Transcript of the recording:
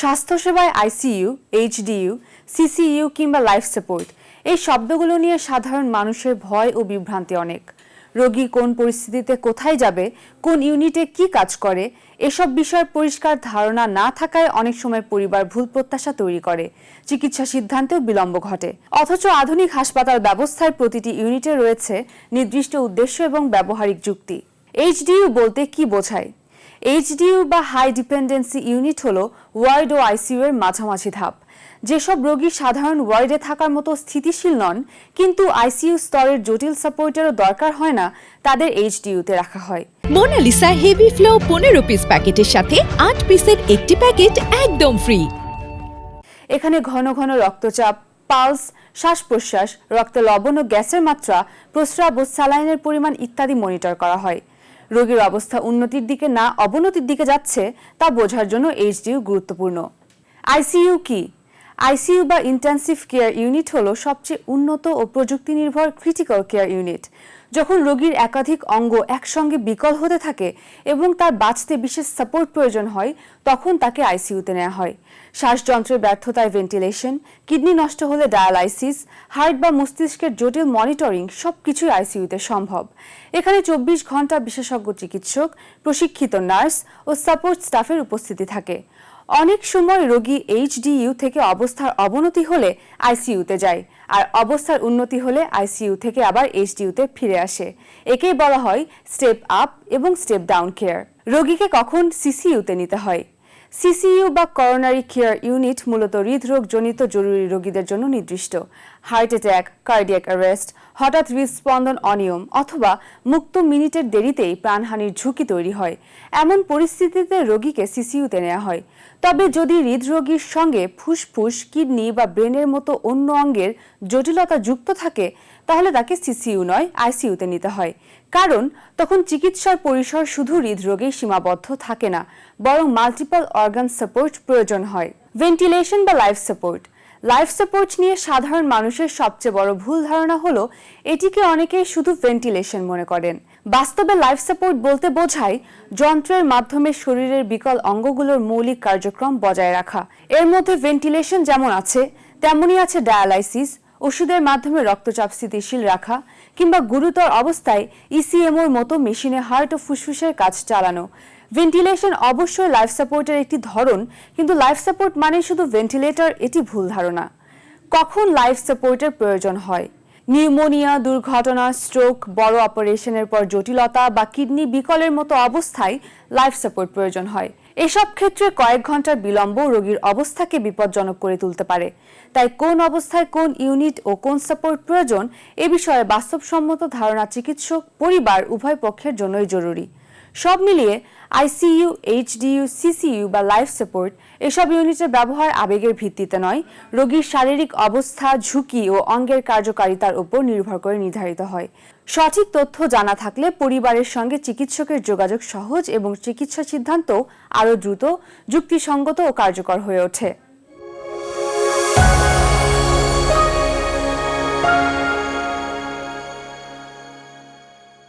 স্বাস্থ্যসেবায় ICU, HDU, CCU কিংবা life support, এই শব্দগুলো নিয়ে সাধারণ মানুষের ভয় ও বিভ্রান্তি অনেক। রোগী কোন পরিস্থিতিতে কোথায় যাবে, কোন ইউনিটে কি কাজ করে, এসব বিষয়ে পরিষ্কার ধারণা না থাকায় অনেক সময় পরিবার ভুল প্রত্যাশা তৈরি করে, চিকিৎসা সিদ্ধান্তেও বিলম্ব ঘটে। অথচ আধুনিক হাসপাতাল ব্যবস্থায় প্রতিটি ইউনিটে রয়েছে নির্দিষ্ট উদ্দেশ্য এবং ব্যবহারিক যুক্তি। এইচডিইউ বলতে কি বোঝায়? এইচডিইউ বা হাই ডিপেন্ডেন্সি ইউনিট হলো ওয়ার্ড ও আইসিইউ এর মাঝামাঝি ধাপ। যেসব রোগী সাধারণ ওয়ার্ডে থাকার মতো স্থিতিশীল নন কিন্তু আইসিইউ স্তরের জটিল সাপোর্টেরও দরকার হয় না তাদের এইচডিইউতে রাখা হয়। মোনালিসা হেভি ফ্লো পনেরো পিস প্যাকেটের সাথে আট পিসের একটি প্যাকেট একদম ফ্রি। এখানে ঘন ঘন রক্তচাপ পালস শ্বাস প্রশ্বাস রক্তে লবণ ও গ্যাসের মাত্রা প্রস্রাব ও স্যালাইনের পরিমাণ ইত্যাদি মনিটর করা হয়। রোগীর অবস্থা উন্নতির দিকে না অবনতির দিকে যাচ্ছে, তা বোঝার জন্য এইচডিইউ গুরুত্বপূর্ণ। আইসিইউ কি? আইসিইউ বা ইন্টেন্সিভ কেয়ার ইউনিট হলো সবচেয়ে উন্নত ও প্রযুক্তি নির্ভর ক্রিটিক্যাল কেয়ার ইউনিট যখন রোগীর একাধিক অঙ্গ একসঙ্গে বিকল হতে থাকে এবং তার বাঁচতে বিশেষ সাপোর্ট প্রয়োজন হয়, তখন তাকে আইসিইউতে নেওয়া হয়। শ্বাসযন্ত্রের ব্যর্থতায় ভেন্টিলেশন কিডনি নষ্ট হলে ডায়ালাইসিস হার্ট বা মস্তিষ্কের জটিল মনিটরিং সবকিছুই আইসিইউতে সম্ভব। এখানে চব্বিশ ঘণ্টা বিশেষজ্ঞ চিকিৎসক, প্রশিক্ষিত নার্স ও সাপোর্ট স্টাফের উপস্থিতি থাকে। অনেক সময় রোগী এইচডিইউ থেকে অবস্থার অবনতি হলে আইসিইউতে যায়। আর অবস্থার উন্নতি হলে আইসিইউ থেকে আবার এইচডিউতে ফিরে আসে। একেই বলা হয় স্টেপ আপ এবং স্টেপ ডাউন কেয়ার। রোগীকে কখন সিসিইউতে নিতে হয়? সিসিইউ বা করোনারি কেয়ার ইউনিট মূলত হৃদরোগজনিত জরুরি রোগীদের জন্য নির্দিষ্ট। হার্ট অ্যাট্যাক কার্ডিয়াক অ্যারেস্ট হঠাৎ হৃদস্পন্দন অনিয়ম অথবা মুক্ত মিনিটের দেরিতেই প্রাণহানির ঝুঁকি তৈরি হয়। এমন পরিস্থিতিতে রোগীকে সিসিইউতে নেওয়া হয়। তবে যদি হৃদরোগীর সঙ্গে ফুসফুস, কিডনি বা ব্রেনের মতো অন্য অঙ্গের জটিলতা যুক্ত থাকে, তাহলে তাকে সিসিইউ নয়, আইসিইউতে নিতে হয়। কারণ, তখন চিকিৎসার পরিসর শুধু হৃদরোগেই সীমাবদ্ধ থাকে না, বরং মাল্টিপল অর্গান সাপোর্ট প্রয়োজন হয়। ভেন্টিলেশন বা লাইফ সাপোর্ট লাইফ সাপোর্ট নিয়ে সাধারণ মানুষের সবচেয়ে বড় ভুল ধারণা হলো, এটিকে অনেকেই শুধু ভেন্টিলেশন মনে করেন। বাস্তবে লাইফ সাপোর্ট বলতে বোঝায় যন্ত্রের মাধ্যমে শরীরের বিকল অঙ্গগুলোর মৌলিক কার্যক্রম বজায় রাখা। এর মধ্যে ভেন্টিলেশন যেমন আছে, তেমনই আছে ডায়ালাইসিস ওষুধের মাধ্যমে রক্তচাপ স্থিতিশীল রাখা কিংবা গুরুতর অবস্থায় ইসিএমওর মতো মেশিনে হার্ট ও ফুসফুসের কাজ চালানো। ভেন্টিলেশন অবশ্যই লাইফ সাপোর্টের একটি ধরন, কিন্তু লাইফ সাপোর্ট মানে শুধু ভেন্টিলেটর, এটি ভুল ধারণা। কখন লাইফ সাপোর্টের প্রয়োজন হয়? নিউমোনিয়া, দুর্ঘটনা স্ট্রোক বড় অপারেশনের পর জটিলতা বা কিডনি বিকলের মতো অবস্থায় লাইফ সাপোর্ট প্রয়োজন হয়। এসব ক্ষেত্রে কয়েক ঘণ্টার বিলম্ব রোগীর অবস্থাকে বিপজ্জনক করে তুলতে পারে। তাই কোন অবস্থায় কোন ইউনিট ও কোন সাপোর্ট প্রয়োজন এ বিষয়ে বাস্তবসম্মত ধারণা চিকিৎসক, পরিবার, উভয় পক্ষের জন্যই জরুরি। সব মিলিয়ে আইসিইউ, এইচডিইউ, সিসিইউ বা লাইফ সাপোর্ট এসব ইউনিটের ব্যবহার আবেগের ভিত্তিতে নয়, রোগীর শারীরিক অবস্থা, ঝুঁকি ও অঙ্গের কার্যকারিতার উপর নির্ভর করে নির্ধারিত হয়। সঠিক তথ্য জানা থাকলে পরিবারের সঙ্গে চিকিৎসকের যোগাযোগ সহজ এবং চিকিৎসা সিদ্ধান্ত আরও দ্রুত, যুক্তিসঙ্গত ও কার্যকর হয়ে ওঠে।